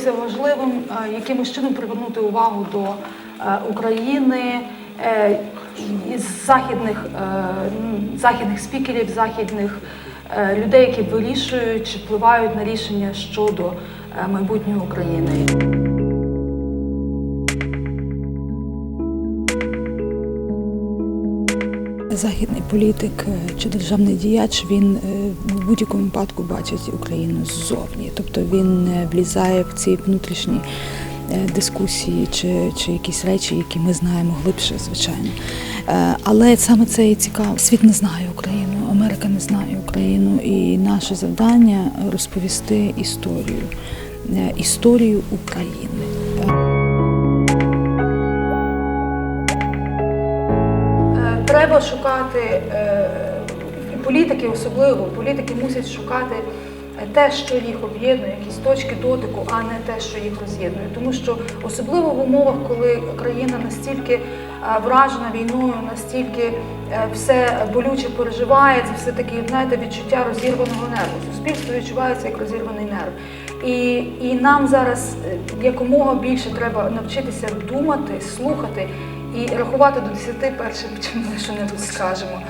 видалося важливим е, якимось чином привернути увагу до е, України е, із західних, західних спікерів, західних людей, які вирішують чи впливають на рішення щодо майбутньої України. Західний політик е, чи державний діяч він е, в будь-якому випадку бачить Україну ззовні, тобто він не влізає в ці внутрішні е, дискусії чи, чи якісь речі, які ми знаємо глибше, звичайно. Але саме це і цікаво. Світ не знає Україну, Америка не знає Україну, і наше завдання розповісти історію, історію України. Треба шукати е, політики, особливо політики мусять шукати те, що їх об'єднує, якісь точки дотику, а не те, що їх роз'єднує. Тому що особливо в умовах, коли країна настільки е, вражена війною, настільки е, все болюче переживає, це все таки знаєте, відчуття розірваного нерву. Суспільство відчувається як розірваний нерв. І, і нам зараз якомога більше треба навчитися думати, слухати і рахувати до 10 першим, чим ми що-небудь скажемо.